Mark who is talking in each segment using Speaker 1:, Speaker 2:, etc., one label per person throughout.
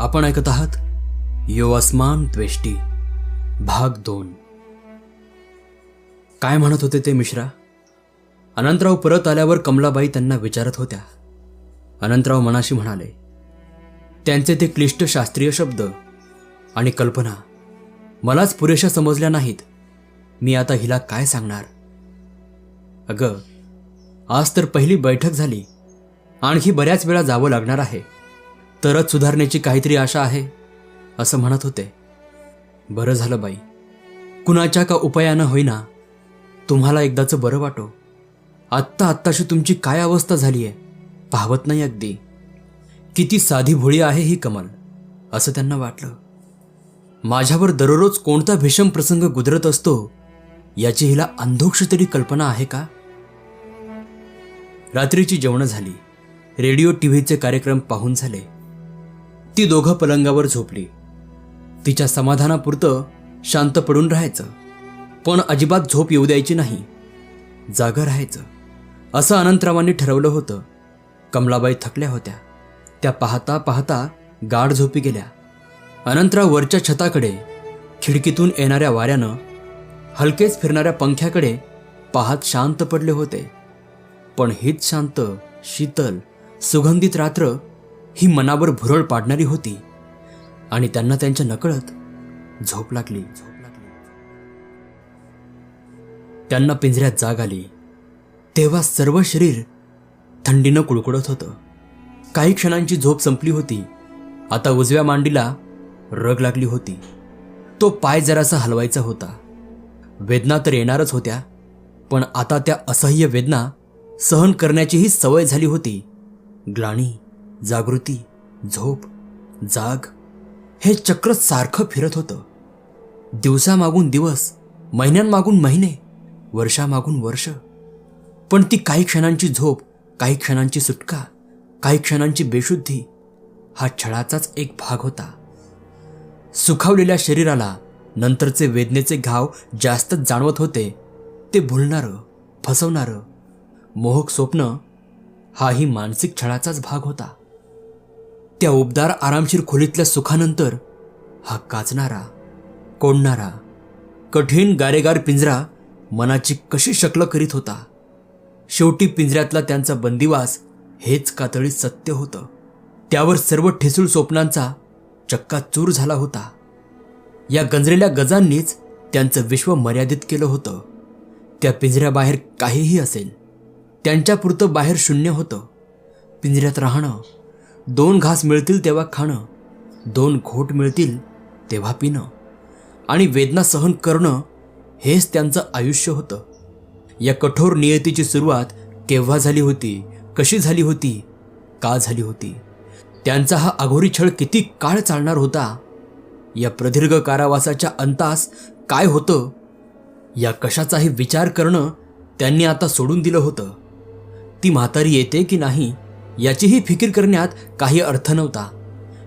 Speaker 1: आपण ऐकत आहात यो अस्मान त्वेष्टी भाग दोन. काय म्हणत होते ते मिश्रा? अनंतराव परत आल्यावर कमलाबाई त्यांना विचारत होत्या. अनंतराव मनाशी म्हणाले त्यांचे ते क्लिष्ट शास्त्रीय शब्द आणि कल्पना मलाच पुरेशा समजल्या नाहीत. मी आता हिला काय सांगणार? अगं आज तर पहिली बैठक झाली. आणखी बऱ्याच वेळा जावं लागणार आहे. तरच सुधारण्याची काहीतरी आशा आहे असं म्हणत होते. बरं झालं बाई. कुणाच्या का उपायानं होईना तुम्हाला एकदाचं बरं वाटो. आत्ता आत्ताशी तुमची काय अवस्था झाली आहे पाहवत नाही अगदी. किती साधी भोळी आहे ही कमल असं त्यांना वाटलं. माझ्यावर दररोज कोणता भीषम प्रसंग गुजरत असतो याची हिला अंधोक्ष तरी कल्पना आहे का? रात्रीची जेवणं झाली. रेडिओ टी व्हीचे कार्यक्रम पाहून झाले. ती दोघं पलंगावर झोपली. तिच्या समाधानापुरतं शांत पडून राहायचं. पण अजिबात झोप येऊ द्यायची नाही. जागं राहायचं. असं अनंतरावांनी ठरवलं होतं. कमलाबाई थकल्या होत्या. त्या पाहता पाहता गाढ झोपी गेल्या. अनंतराव वरच्या छताकडे खिडकीतून येणाऱ्या वाऱ्यानं हलकेच फिरणाऱ्या पंख्याकडे पाहत शांत पडले होते. पण हीच शांत शीतल सुगंधित रात्र ही मनावर भुरळ पाडणारी होती. आणि त्यांना त्यांच्या नकळत झोप लागली. झोप लागली त्यांना पिंजऱ्यात जाग आली. तेव्हा सर्व शरीर थंडीनं कुळकुळत होतं. काही क्षणांची झोप संपली होती. आता उजव्या मांडीला रग लागली होती. तो पाय जरासा हलवायचा होता. वेदना तर येणारच होत्या पण आता त्या असह्य वेदना सहन करण्याचीही सवय झाली होती. ग्लाणी जागृती झोप जाग हे चक्र सारखं फिरत होतं. दिवसामागून दिवस महिन्यांमागून महिने वर्षामागून वर्ष. पण ती काही क्षणांची झोप काही क्षणांची सुटका काही क्षणांची बेशुद्धी हा छळाचाच एक भाग होता. सुखावलेल्या शरीराला नंतरचे वेदनेचे घाव जास्तच जाणवत होते ते भुलणारं फसवणारं मोहक स्वप्न हाही मानसिक छळाचाच भाग होता. त्या उबदार आरामशीर खोलीतल्या सुखानंतर हा काचणारा कोंडणारा कठीण गारेगार पिंजरा मनाची कशी शकलं करीत होता? शेवटी पिंजऱ्यातला त्यांचा बंदिवास हेच कातळी सत्य होतं. त्यावर सर्व ठिसूळ स्वप्नांचा चक्काचूर झाला होता. या गंजलेल्या गजांनीच त्यांचं विश्व मर्यादित केलं होतं. त्या पिंजऱ्याबाहेर काहीही असेल त्यांच्यापुरतं बाहेर शून्य होतं. पिंजऱ्यात राहणं दोन घास मिळतील तेव्हा खाणं दोन घोट मिळतील तेव्हा पिणं. आणि वेदना सहन करणं हेच त्यांचं आयुष्य होतं. या कठोर नियतीची सुरुवात केव्हा झाली होती कशी झाली होती का झाली होती? त्यांचा हा अघोरी छळ किती काळ चालणार होता? या प्रदीर्घ कारावासाच्या अंतास काय होतं? या कशाचाही विचार करणं त्यांनी आता सोडून दिलं होतं. ती म्हातारी येते की नाही याचीही फिकीर करण्यात काही अर्थ नव्हता.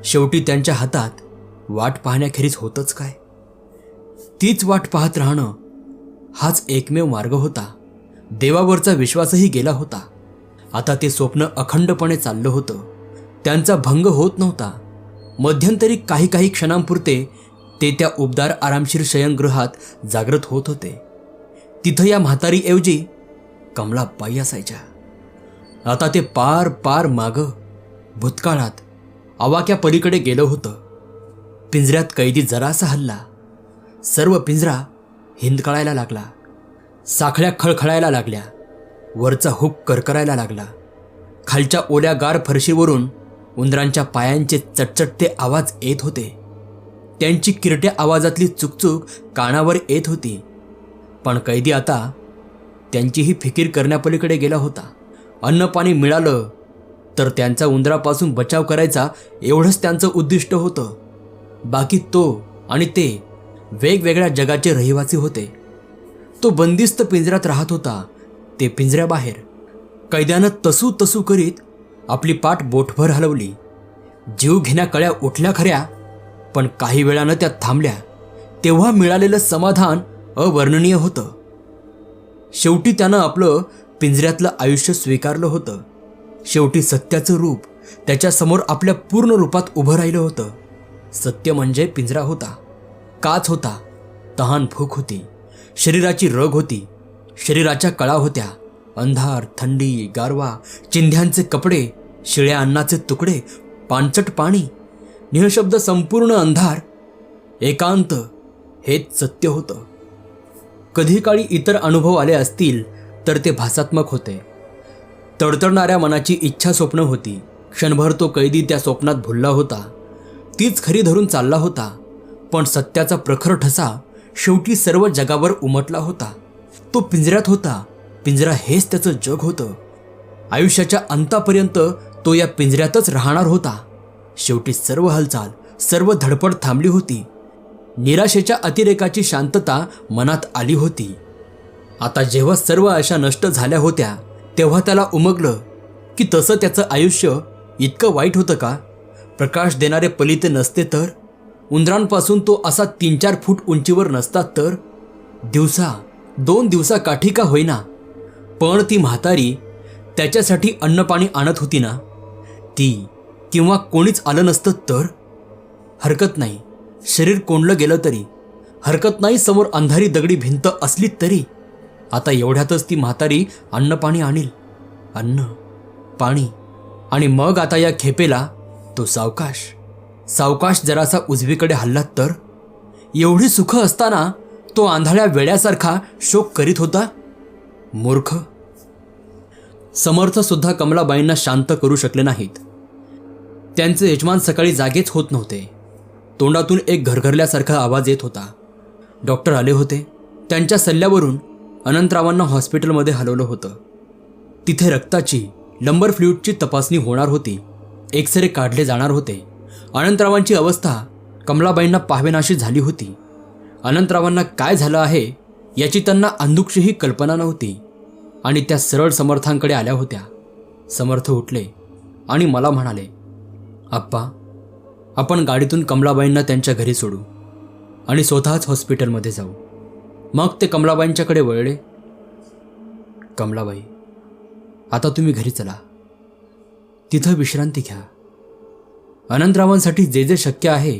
Speaker 1: शेवटी त्यांच्या हातात वाट पाहण्याखेरीज होतच काय? तीच वाट पाहत राहणं हाच एकमेव मार्ग होता. देवावरचा विश्वासही गेला होता. आता ते स्वप्न अखंडपणे चाललं होतं. त्यांचा भंग होत नव्हता. मध्यंतरी काही काही क्षणांपुरते ते त्या उबदार आरामशीर शयनगृहात जागृत होत होते. तिथं या म्हातारीऐवजी कमलाबाई असायच्या. आता ते पार पार माग भूतकाळात आवाक्या पलीकडे गेलं होतं. पिंजऱ्यात कैदी जरासा हल्ला. सर्व पिंजरा हिंदकळायला लागला. साखळ्या खळखळायला लागल्या. वरचा हुक करकरायला लागला. खालच्या ओल्या गार फरशीवरून उंदरांच्या पायांचे चटचटते आवाज येत होते. त्यांची किरट्या आवाजातली चुकचूक कानावर येत होती. पण कैदी आता त्यांचीही फिकीर करण्यापलीकडे गेला होता. अन्नपाणी मिळालं तर त्यांचा उंदरापासून बचाव करायचा एवढंच त्यांचं उद्दिष्ट होतं. बाकी तो आणि ते वेगवेगळ्या जगाचे रहिवासी होते. तो बंदिस्त पिंजऱ्यात राहत होता ते पिंजऱ्याबाहेर. कैद्यानं तसू तसू करीत आपली पाठ बोटभर हलवली. जीव घेण्या कळ्या उठल्या खऱ्या पण काही वेळानं त्या थांबल्या. तेव्हा मिळालेलं समाधान अवर्णनीय होतं. शेवटी त्यानं आपलं पिंजऱ्यातलं आयुष्य स्वीकारलं होतं. शेवटी सत्याचं रूप त्याच्यासमोर आपल्या पूर्ण रूपात उभं राहिलं होतं. सत्य म्हणजे पिंजरा होता काच होता तहान भूक होती शरीराची रग होती शरीराच्या कळा होत्या अंधार थंडी गारवा चिंध्यांचे कपडे शिळ्या अन्नाचे तुकडे पाणचट पाणी निहशब्द संपूर्ण अंधार एकांत हेच सत्य होतं. कधी काळी इतर अनुभव आले असतील तर ते भासात्मक होते. तडतडणाऱ्या मनाची इच्छा स्वप्न होती. क्षणभर तो कैदी त्या स्वप्नात भुलला होता. तीच खरी धरून चालला होता. पण सत्याचा प्रखर ठसा शेवटी सर्व जगावर उमटला होता. तो पिंजऱ्यात होता. पिंजरा हेच त्याचं जग होतं. आयुष्याच्या अंतापर्यंत तो या पिंजऱ्यातच राहणार होता. शेवटी सर्व हालचाल सर्व धडपड थांबली होती. निराशेच्या अतिरेकाची शांतता मनात आली होती. आता जेव्हा सर्व आशा नष्ट झाल्या होत्या तेव्हा त्याला उमगलं की तसं त्याचं आयुष्य इतकं वाईट होतं का? प्रकाश देणारे पलिते नसते तर? उंदरांपासून तो असा तीन चार फूट उंचीवर नसता तर? दिवसा दोन दिवसा काठी का होईना? पण ती म्हातारी त्याच्यासाठी अन्नपाणी आणत होती ना? ती किंवा कोणीच आलं नसतं तर? हरकत नाही. शरीर कोंडलं गेलं तरी. हरकत नाही समोर अंधारी दगडी भिंत असली तरी. आता एवढ्यातच ती म्हातारी अन्न पाणी आणील. अन्न पाणी. आणि मग आता या खेपेला तो सावकाश. सावकाश जरासा उजवीकडे हल्ला तर? एवढी सुख असताना तो आंधळ्या वेड्यासारखा शोक करीत होता? मूर्ख. समर्थ सुद्धा कमलाबाईंना शांत करू शकले नाहीत. त्यांचे यजमान सकाळी जागेच होत नव्हते. तोंडातून एक घरघरल्यासारखा आवाज येत होता. डॉक्टर आले होते. त्यांच्या सल्ल्यावरून अनंतरावांना हॉस्पिटलमध्ये हलवलं होतं. तिथे रक्ताची लंबर फ्ल्यूडची तपासणी होणार होती. एक्सरे काढले जाणार होते. अनंतरावांची अवस्था कमलाबाईंना पाहवेनाशी झाली होती. अनंतरावांना काय झालं आहे याची त्यांना अंधुक्षीही कल्पना नव्हती. आणि त्या सरळ समर्थांकडे आल्या होत्या. समर्थ उठले आणि मला म्हणाले आप्पा आपण गाडीतून कमलाबाईंना त्यांच्या घरी सोडू आणि स्वतःच हॉस्पिटलमध्ये जाऊ. मग ते कमलाबाईंच्याकडे वळले. कमलाबाई आता तुम्ही घरी चला. तिथं विश्रांती घ्या. अनंतरावांसाठी जे जे शक्य आहे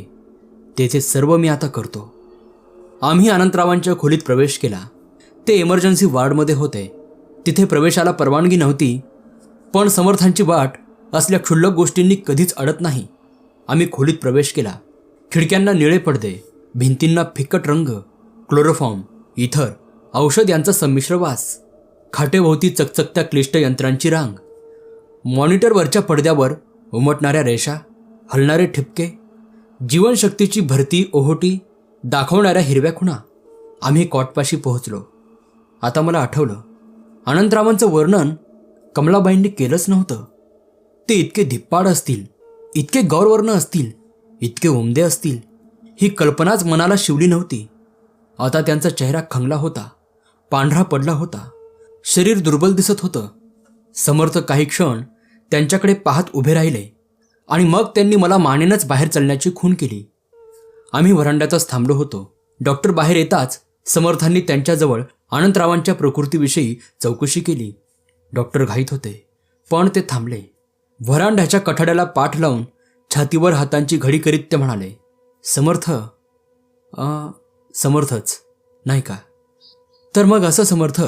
Speaker 1: ते ते सर्व मी आता करतो. आम्ही अनंतरावांच्या खोलीत प्रवेश केला. ते इमर्जन्सी वार्डमध्ये होते. तिथे प्रवेशाला परवानगी नव्हती पण समर्थांची वाट असल्या क्षुल्लक गोष्टींनी कधीच अडत नाही. आम्ही खोलीत प्रवेश केला. खिडक्यांना निळे पडदे भिंतींना फिकट रंग क्लोरोफॉर्म इथर. औषध यांचा संमिश्र वास. खाटेभोवती चकचकत्या क्लिष्ट यंत्रांची रांग. मॉनिटरवरच्या पडद्यावर उमटणाऱ्या रेषा हलणारे ठिपके जीवनशक्तीची भरती ओहोटी दाखवणाऱ्या हिरव्या खुणा. आम्ही कॉटपाशी पोहोचलो. आता मला आठवलं अनंतरावांचं वर्णन कमलाबाईंनी केलंच नव्हतं. ते इतके धिप्पाड असतील इतके गौरवर्ण असतील इतके उमदे असतील ही कल्पनाच मनाला शिवली नव्हती. आता त्यांचा चेहरा खंगला होता पांढरा पडला होता. शरीर दुर्बल दिसत होतं. समर्थ काही क्षण त्यांच्याकडे पाहत उभे राहिले आणि मग त्यांनी मला मानेनंच बाहेर चालण्याची खून केली. आम्ही वरांड्यातच थांबलो होतो. डॉक्टर बाहेर येताच समर्थांनी त्यांच्याजवळ अनंतरावांच्या प्रकृतीविषयी चौकशी केली. डॉक्टर घाईत होते पण ते थांबले. व्हरांड्याच्या कठाड्याला पाठ लावून छातीवर हातांची घडी करीत ते म्हणाले समर्थ समर्थच नाही का? तर मग असं समर्थ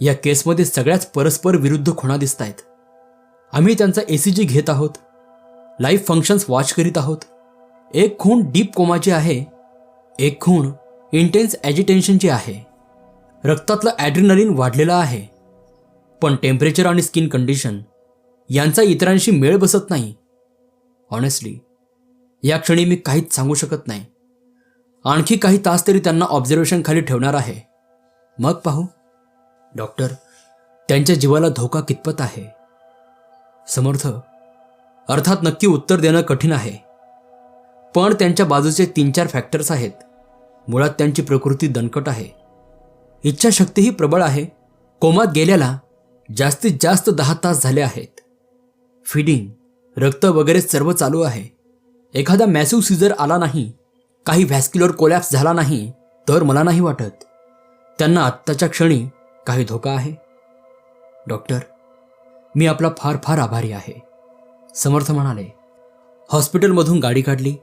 Speaker 1: या केसमध्ये सगळ्याच परस्पर विरुद्ध खुणा दिसत आहेत आम्ही त्यांचा ए सी जी घेत आहोत लाईव्ह फंक्शन्स वॉच करीत आहोत. एक खूण डीप कोमाची आहे एक खूण इंटेन्स ॲजिटेन्शनची आहे. रक्तातलं ॲड्रिनलिन वाढलेलं आहे. पण टेम्परेचर आणि स्किन कंडिशन यांचा इतरांशी मेळ बसत नाही. ऑनेस्टली या क्षणी मी काहीच सांगू शकत नाही. आणखी काही तास तरी त्यांना ऑब्झर्वेशन खाली ठेवणार आहे. मग पाहू. डॉक्टर त्यांच्या जीवाला धोका कितपत आहे? समर्थ अर्थात नक्की उत्तर देणं कठीण आहे. पण त्यांच्या बाजूचे तीन चार फॅक्टर्स आहेत. मुळात त्यांची प्रकृती दणकट आहे. इच्छाशक्तीही प्रबळ आहे. कोमात गेल्याला जास्तीत जास्त दहा तास झाले आहेत. फिडिंग रक्त वगैरे सर्व चालू आहे. एखादा मॅसिव्ह सीझर आला नाही काही व्हॅस्क्युलर कोलॅप्स झाला नाही तर मला नाही वाटत. त्यांना आत्ताच्या क्षणी काही धोका आहे. डॉक्टर मी आपला फार फार आभारी आहे समर्थ म्हणाले. हॉस्पिटलमधून गाडी काढली.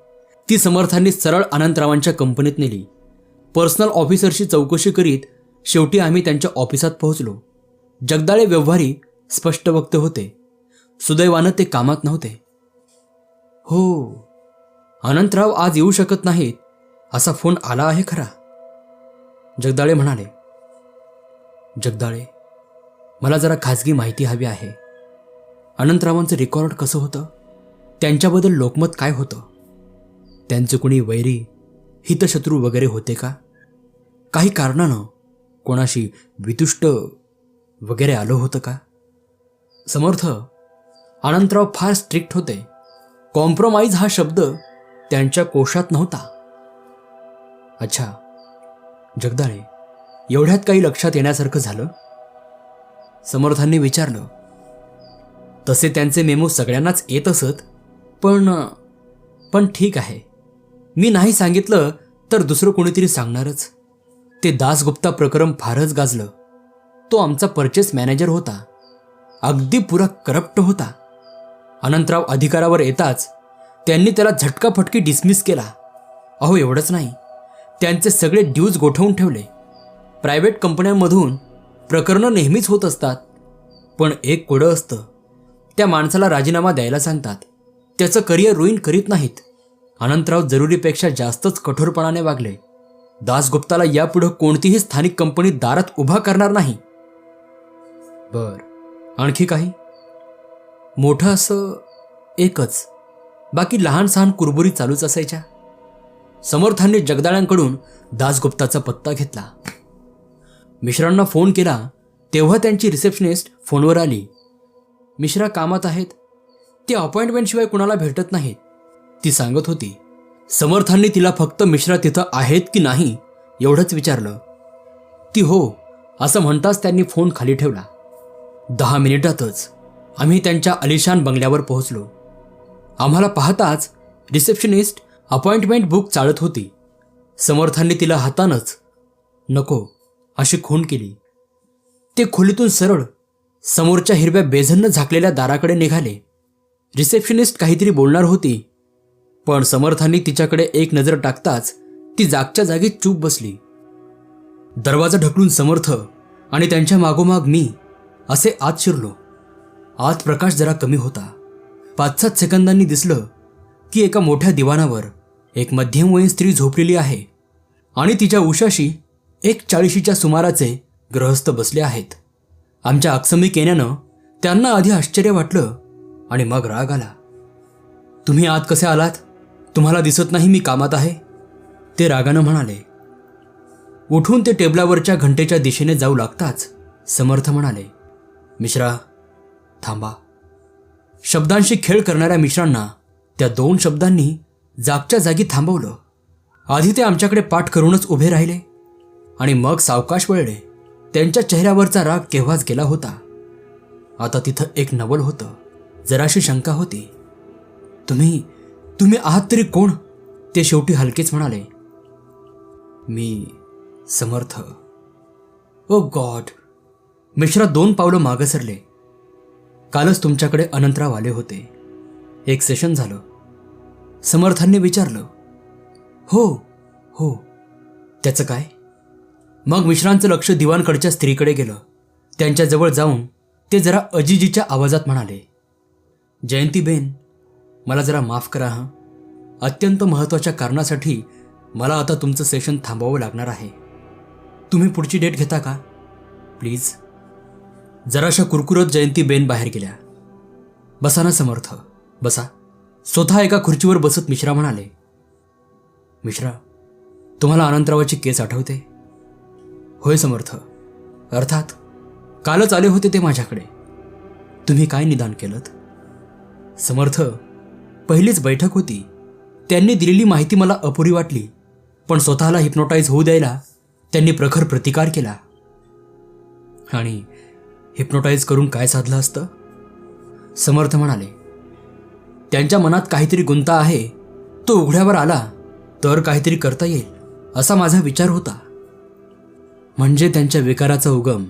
Speaker 1: ती समर्थांनी सरळ अनंतरावांच्या कंपनीत नेली. पर्सनल ऑफिसरशी चौकशी करीत शेवटी आम्ही त्यांच्या ऑफिसात पोहोचलो. जगदाळे व्यवहारी स्पष्ट वक्ते होते. सुदैवानं ते कामात नव्हते. हो अनंतराव आज येऊ शकत नाहीत असा फोन आला आहे खरा. जगदाळे म्हणाले जगदाळे मला जरा खाजगी माहिती हवी आहे. अनंतरावांचं रेकॉर्ड कसं होतं? त्यांच्याबद्दल लोकमत काय होतं? त्यांचे कुणी वैरी हितशत्रू वगैरे होते का? काही कारणानं कोणाशी वितुष्ट वगैरे आलं होतं का? समर्थ अनंतराव फार स्ट्रिक्ट होते. कॉम्प्रोमाइज हा शब्द त्यांच्या कोशात नव्हता. अच्छा जगदाळे एवढ्यात काही लक्षात येण्यासारखं झालं? समर्थांनी विचारलं. तसे त्यांचे मेमो सगळ्यांनाच येत असत पण पण ठीक आहे. मी नाही सांगितलं तर दुसरं कोणीतरी सांगणारच. ते दासगुप्ता प्रकरण फारच गाजलं. तो आमचा परचेस मॅनेजर होता. अगदी पुरा करप्ट होता. अनंतराव अधिकारावर येताच त्यांनी त्याला झटकाफटकी डिसमिस केला. अहो एवढंच नाही. त्यांचे सगळे ड्यूज गोठवून ठेवले. प्रायव्हेट कंपन्यांमधून प्रकरणं नेहमीच होत असतात. पण एक कोडं असतं. त्या माणसाला राजीनामा द्यायला सांगतात. त्याचं करिअर रुईन करीत नाहीत. अनंतराव जरुरीपेक्षा जास्तच कठोरपणाने वागले. दासगुप्ताला यापुढं कोणतीही स्थानिक कंपनी दारात उभा करणार नाही. बर. आणखी काही? मोठं असं एकच. बाकी लहान सहान कुरबुरी चालूच असायच्या. समर्थांनी जगदाळ्यांकडून दासगुप्ताचा पत्ता घेतला. मिश्रांना फोन केला तेव्हा त्यांची रिसेप्शनिस्ट फोनवर आली. मिश्रा कामात आहेत. ते अपॉइंटमेंटशिवाय कुणाला भेटत नाहीत. ती सांगत होती समर्थांनी तिला फक्त मिश्रा तिथं आहेत की नाही? एवढंच विचारलं. ती हो असं म्हणताच त्यांनी फोन खाली ठेवला. दहा मिनिटातच आम्ही त्यांच्या अलिशान बंगल्यावर पोहोचलो. आम्हाला पाहताच रिसेप्शनिस्ट अपॉइंटमेंट बुक चाळत होती. समर्थांनी तिला हातानंच नको अशी खून केली. ते खोलीतून सरळ समोरच्या हिरव्या बेझन्न झाकलेल्या दाराकडे निघाले. रिसेप्शनिस्ट काहीतरी बोलणार होती पण समर्थांनी तिच्याकडे एक नजर टाकताच ती जागच्या जागी चूप बसली. दरवाजा ढकलून समर्थ आणि त्यांच्या मागोमाग मी असे आत शिरलो. आत प्रकाश जरा कमी होता. पाच सात सेकंदांनी दिसलं की एका मोठ्या दिवाणावर एक मध्यमवयीन स्त्री झोपलेली आहे आणि तिच्या उशाशी एक चाळीशीच्या सुमाराचे ग्रहस्थ बसले आहेत. आमच्या आकसमिक येण्यानं त्यांना आधी आश्चर्य वाटलं आणि मग राग आला. तुम्ही आत कसे आलात? तुम्हाला दिसत नाही मी कामात आहे? ते रागानं म्हणाले. उठून ते टेबलावरच्या घंटेच्या दिशेने जाऊ लागताच समर्थ म्हणाले. मिश्रा थांबा. शब्दांशी खेळ करणाऱ्या मिश्रांना त्या दोन शब्दांनी जागच्या जागी थांबवलं. आधी ते आमच्याकडे पाठ करूनच उभे राहिले आणि मग सावकाश वळले. त्यांच्या चेहऱ्यावरचा राग केव्हाच गेला होता. आता तिथं एक नवल होतं. जराशी शंका होती. तुम्ही तुम्ही आहात तरी कोण? ते शेवटी हलकेच म्हणाले. मी समर्थ. ओ गॉड. मिश्रा दोन पावलं मागं सरले. कालच तुमच्याकडे अनंतराव आले होते. एक सेशन झालं. समर्थांनी विचारलं हो हो. त्याचं काय? मग मिश्रांचं लक्ष दिवाणकडच्या स्त्रीकडे गेलं. त्यांच्याजवळ जाऊन ते जरा अजिजीच्या आवाजात म्हणाले जयंतीबेन मला जरा माफ करा हां. अत्यंत महत्त्वाच्या कारणासाठी मला आता तुमचं सेशन थांबवावं लागणार आहे. तुम्ही पुढची डेट घेता का? प्लीज. जराशा कुरकुरत जयंतीबेन बाहेर गेल्या. बसा ना समर्थ. बसा. स्वतः एका खुर्चीवर बसत मिश्रा म्हणाले मिश्रा तुम्हाला अनंतरावाची केस आठवते? होय समर्थ. अर्थात कालच आले होते ते माझ्याकडे. तुम्ही काय निदान केलं समर्थ पहिलीच बैठक होती. त्यांनी दिलेली माहिती मला अपुरी वाटली पण स्वतःला हिप्नोटाईज होऊ द्यायला त्यांनी प्रखर प्रतिकार केला. आणि हिप्नोटाईज करून काय साधलं असतं? समर्थ म्हणाले त्यांच्या मनात काहीतरी गुंता आहे. तो उघड्यावर आला तर काहीतरी करता येईल असा माझा विचार होता. म्हणजे त्यांच्या विकाराचा उगम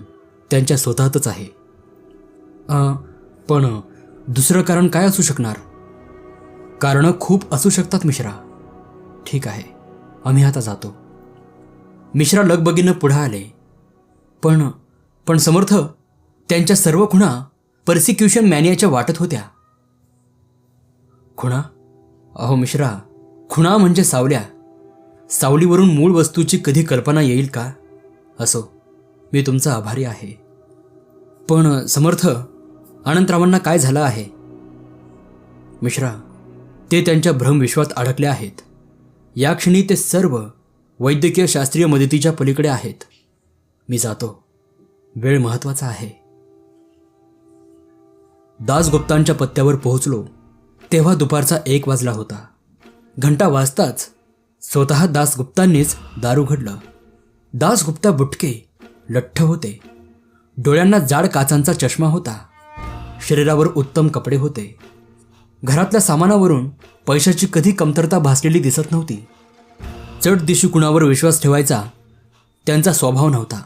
Speaker 1: त्यांच्या स्वतःतच आहे. पण दुसरं कारण काय असू शकणार? कारणं खूप असू शकतात मिश्रा. ठीक आहे आम्ही आता जातो. मिश्रा लगबगीनं पुढं आले. पण पण समर्थ त्यांच्या सर्व खुणा पर्सिक्युशन मॅनियाच्या वाटत होत्या. खुणा? अहो मिश्रा खुणा म्हणजे सावल्या. सावलीवरून मूळ वस्तूची कधी कल्पना येईल का? असो मी तुमचा आभारी आहे. पण समर्थ अनंतरावांना काय झालं आहे? मिश्रा ते त्यांच्या भ्रमविश्वात अडकले आहेत. या क्षणी ते सर्व वैद्यकीय शास्त्रीय मदतीच्या पलीकडे आहेत. मी जातो. वेळ महत्त्वाचा आहे. दासगुप्तांच्या पत्त्यावर पोहोचलो तेव्हा दुपारचा एक वाजला होता. घंटा वाजताच स्वतः दासगुप्तांनीच दार उघडलं दासगुप्ता बुटके लठ्ठ होते. डोळ्यांना जाड काचांचा चष्मा होता. शरीरावर उत्तम कपडे होते. घरातल्या सामानावरून पैशाची कधी कमतरता भासलेली दिसत नव्हती. चढ दिशी कुणावर विश्वास ठेवायचा त्यांचा स्वभाव नव्हता.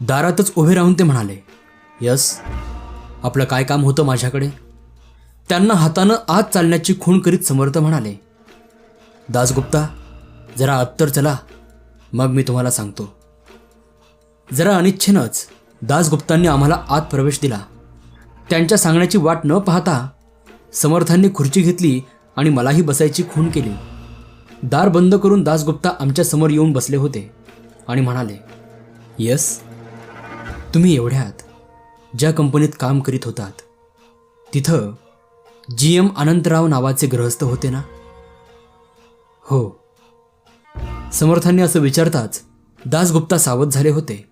Speaker 1: दारातच उभे राहून ते म्हणाले यस आपलं काय काम होतं माझ्याकडे? त्यांना हातानं आत चालण्याची खूण करीत समर्थ म्हणाले दासगुप्ता जरा आत्तर चला मग मी तुम्हाला सांगतो. जरा अनिच्छेनंच दासगुप्तांनी आम्हाला आत प्रवेश दिला. त्यांच्या सांगण्याची वाट न पाहता समर्थांनी खुर्ची घेतली आणि मलाही बसायची खूण केली. दार बंद करून दासगुप्ता आमच्यासमोर येऊन बसले होते आणि म्हणाले यस तुम्ही एवढ्यात. ज्या कंपनीत काम करीत होतात. तिथं जी एम अनंतराव नावाचे गृहस्थ होते ना? हो. समर्थांनी असं विचारताच दासगुप्ता सावध झाले होते.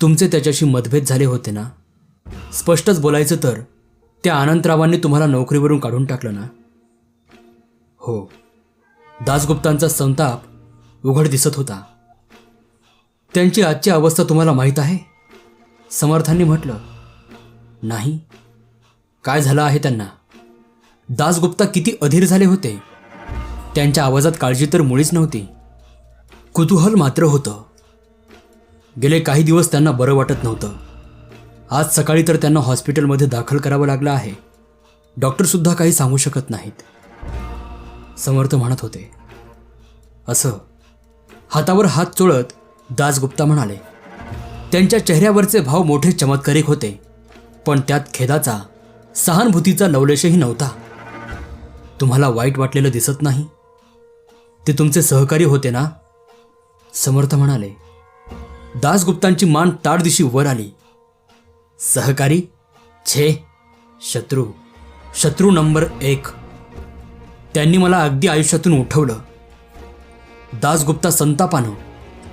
Speaker 1: तुमचे त्याच्याशी मतभेद झाले होते ना? स्पष्टच बोलायचं तर त्या अनंतरावांनी तुम्हाला नोकरीवरून काढून टाकलं ना? हो. दासगुप्तांचा संताप उघड दिसत होता. त्यांची आजची अवस्था तुम्हाला माहीत आहे? समर्थांनी म्हटलं नाही. काय झालं आहे त्यांना? दासगुप्ता किती अधीर झाले होते? त्यांच्या आवाजात काळजी तर मुळीच नव्हती. कुतूहल मात्र होतं. गेले काही दिवस त्यांना बरं वाटत नव्हतं. आज सकाळी तर त्यांना हॉस्पिटलमध्ये दाखल करावं लागलं आहे. डॉक्टरसुद्धा काही सांगू शकत नाहीत. समर्थ म्हणत होते. असं हातावर हात चोळत दासगुप्ता म्हणाले त्यांच्या चेहऱ्यावरचे भाव मोठे चमत्कारिक होते. पण त्यात खेदाचा सहानुभूतीचा लवलेशही नव्हता. तुम्हाला वाईट वाटलेलं दिसत नाही? ते तुमचे सहकारी होते ना? समर्थ म्हणाले. दासगुप्तांची मान ताडदिशी वर आली. सहकारी? छे. शत्रू. शत्रू नंबर एक. त्यांनी मला अगदी आयुष्यातून उठवलं. दासगुप्ता संतापानं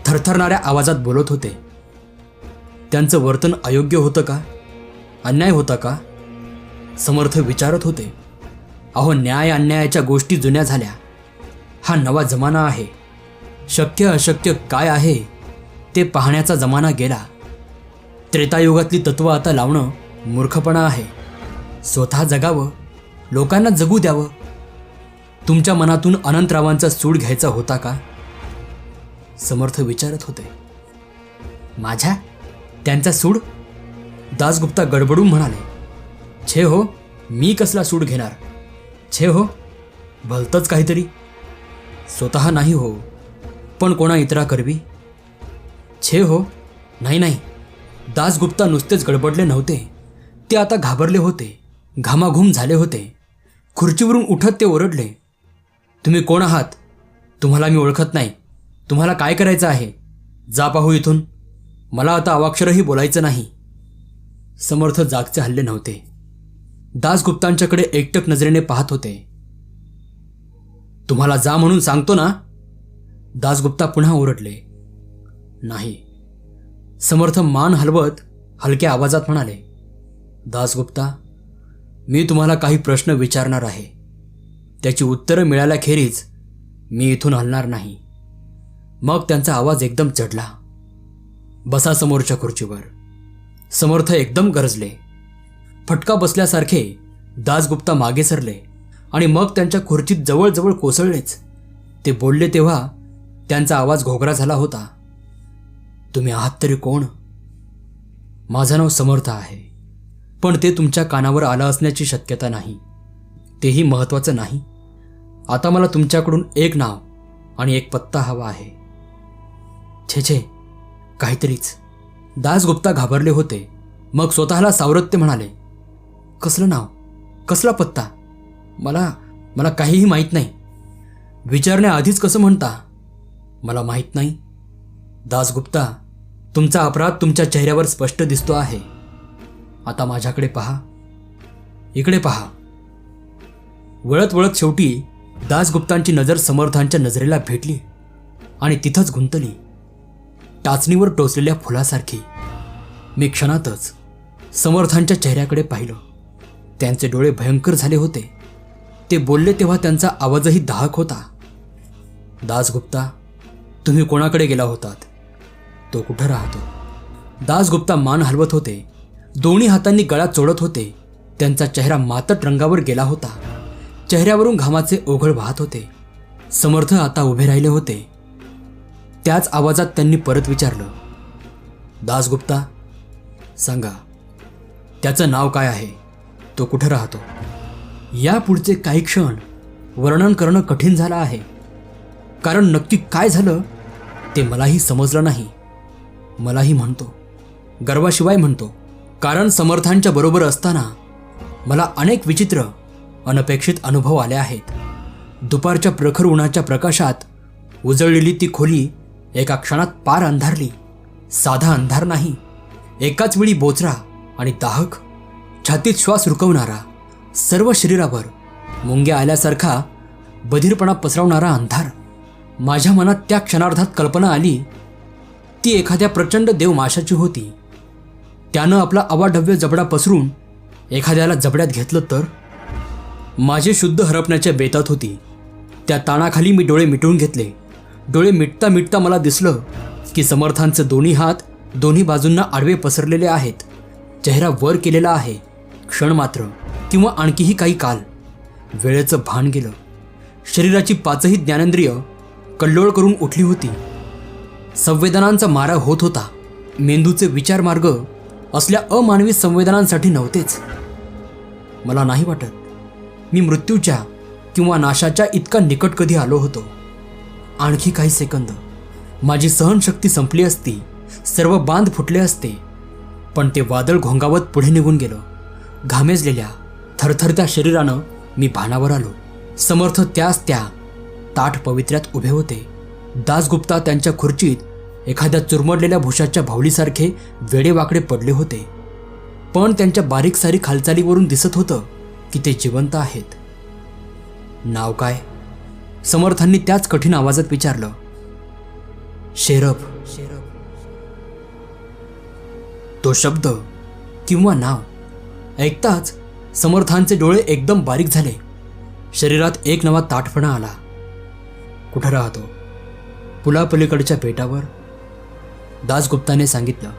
Speaker 1: थरथरणाऱ्या आवाजात बोलत होते. त्यांचं वर्तन अयोग्य होतं का? अन्याय होता का? समर्थ विचारत होते. अहो न्याय अन्यायाच्या गोष्टी जुन्या झाल्या. हा नवा जमाना आहे. शक्य अशक्य काय आहे ते पाहण्याचा जमाना गेला. त्रेतायुगातली तत्त्व आता लावणं मूर्खपणा आहे. स्वतः जगावं लोकांना जगू द्यावं. तुमच्या मनातून अनंतरावांचा सूड घ्यायचा होता का? समर्थ विचारत होते. माझ्या? त्यांचा सूड? दासगुप्ता गडबडून म्हणाले छे हो मी कसला सूड घेणार? छे हो भलतंच काहीतरी. स्वतः नाही हो पण कोणा इतरा करवी? छे हो नाही नाही दासगुप्ता नुसतेच गडबडले नव्हते. ते आता घाबरले होते घामाघूम झाले होते. खुर्चीवरून उठत ते ओरडले तुम्ही कोण आहात? तुम्हाला मी ओळखत नाही. तुम्हाला काय करायचं आहे? जा पाहू इथून. मला आता अवाक्षरही बोलायचं नाही. समर्थ जागचे हल्ले नव्हते. दासगुप्तांच्याकडे एकटक नजरेने पाहत होते. तुम्हाला जा म्हणून सांगतो ना? दासगुप्ता पुन्हा ओरडले. नाही. समर्थ मान हलवत हलक्या आवाजात म्हणाले दासगुप्ता मी तुम्हाला काही प्रश्न विचारणार आहे. त्याची उत्तरं मिळाल्याखेरीज मी इथून हलणार नाही. मग त्यांचा आवाज एकदम चढला. बसा समोरच्या खुर्चीवर. समर्थ एकदम गरजले. फटका बसल्यासारखे दासगुप्ता मागे सरले आणि मग त्यांच्या खुर्चीत जवळजवळ कोसळलेच. ते बोलले तेव्हा त्यांचा आवाज घोगरा झाला होता. तुम्ही आहात तरी कोण? माझं नाव समर्थ आहे. पण ते तुमच्या कानावर आलं असण्याची शक्यता नाही. तेही महत्त्वाचं नाही. आता मला तुमच्याकडून एक नाव आणि एक पत्ता हवा आहे. छे छे. काहीतरीच. दासगुप्ता घाबरले होते. मग स्वतःला सावरत ते म्हणाले कसलं नाव? कसला पत्ता? मला मला काहीही माहीत नाही. विचारण्याआधीच कसं म्हणता मला माहीत नाही. दासगुप्ता तुमचा अपराध तुमच्या चेहऱ्यावर स्पष्ट दिसतो आहे. आता माझ्याकडे पहा. इकडे पहा. वळत वळत शेवटी दासगुप्तांची नजर समर्थांच्या नजरेला भेटली आणि तिथंच गुंतली. टाचणीवर टोचलेल्या फुलासारखी. मी क्षणातच समर्थांच्या चेहऱ्याकडे पाहिलं. त्यांचे डोळे भयंकर झाले होते. ते बोलले तेव्हा त्यांचा आवाजही दाहक होता. दासगुप्ता तुम्ही कोणाकडे गेला होतात? तो कुठं राहतो? दासगुप्ता मान हलवत होते. दोन्ही हातांनी गळा चोडत होते. त्यांचा चेहरा मातट रंगावर गेला होता. चेहऱ्यावरून घामाचे ओघळ वाहत होते. समर्थ आता उभे राहिले होते. त्याच आवाजात त्यांनी परत विचारलं दासगुप्ता सांगा त्याचं नाव काय आहे? तो कुठं राहतो? या पुढचे काही क्षण वर्णन करणं कठीण झालं आहे. कारण नक्की काय झालं ते मलाही समजलं नाही. मलाही म्हणतो गर्वाशिवाय म्हणतो कारण समर्थांच्या बरोबर असताना मला अनेक विचित्र अनपेक्षित अनुभव आले आहेत. दुपारच्या प्रखर उन्हाच्या प्रकाशात उजळलेली ती खोली एका क्षणात पार अंधारली. साधा अंधार नाही. एकाच वेळी बोचरा आणि दाहक छातीत श्वास रुकवणारा सर्व शरीरावर मुंग्या आल्यासारखा बधीरपणा पसरवणारा अंधार. माझ्या मनात त्या क्षणार्धात कल्पना आली. ती एखाद्या प्रचंड देवमाशाची होती. त्यानं आपला अवाढव्य जबडा पसरून एखाद्याला जबड्यात घेतलं तर? माझे शुद्ध हरपण्याच्या बेतात होती. त्या ताणाखाली मी डोळे मिटवून घेतले. डोळे मिटता मिटता मला दिसलं की समर्थांचे दोन्ही हात दोन्ही बाजूंना आडवे पसरलेले आहेत. चेहरा वर केलेला आहे क्षण मात्र किंवा आणखीही काही काल. वेळेचं भान गेलं. शरीराची पाचही ज्ञानेंद्रिय कल्लोळ करून उठली होती. संवेदनांचा मारा होत होता. मेंदूचे विचारमार्ग असल्या अमानवी संवेदनांसाठी नव्हतेच. मला नाही वाटत मी मृत्यूच्या किंवा नाशाच्या इतका निकट कधी आलो होतो. आणखी काही सेकंद. माझी सहनशक्ती संपली असती सर्व बांध फुटले असते पण ते वादळ घोंगावत पुढे निघून गेलं. घामेजलेल्या थरथरत्या शरीरानं मी भानावर आलो. समर्थ त्याच त्या ताठ पवित्र्यात उभे होते. दासगुप्ता त्यांच्या खुर्चीत एखाद्या चुरमडलेल्या भुशाच्या भावलीसारखे वेडेवाकडे पडले होते. पण त्यांच्या बारीक सारीक हालचालीवरून दिसत होतं की ते जिवंत आहेत. नाव काय? समर्थांनी त्याच कठीण आवाजात विचारलं शेरप. तो शब्द किंवा नाव ऐकताच समर्थांचे डोळे एकदम बारीक झाले. शरीरात एक नवा ताटपणा आला. कुठं राहतो? पुलापलीकडच्या पेटावर? दासगुप्ताने सांगितलं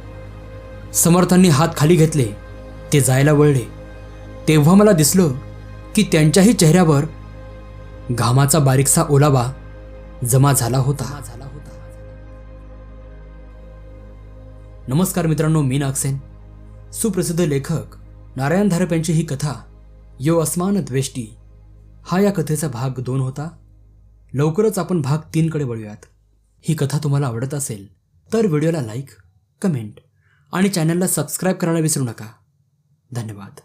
Speaker 1: समर्थांनी हात खाली घेतले ते जायला वळले. तेव्हा मला दिसलं की त्यांच्याही चेहऱ्यावर घामाचा बारीकसा ओलावा जमा झाला होता. झाला होता नमस्कार मित्रांनो मी नागसेन सुप्रसिद्ध लेखक नारायण धारप यांची ही कथा यो अस्मान द्वेष्टी हा या कथेचा भाग दोन होता. लवकरच आपण भाग तीनकडे वळूयात. ही कथा तुम्हाला आवडत असेल तर व्हिडिओला लाईक कमेंट आणि चॅनलला सबस्क्राईब करायला विसरू नका. धन्यवाद.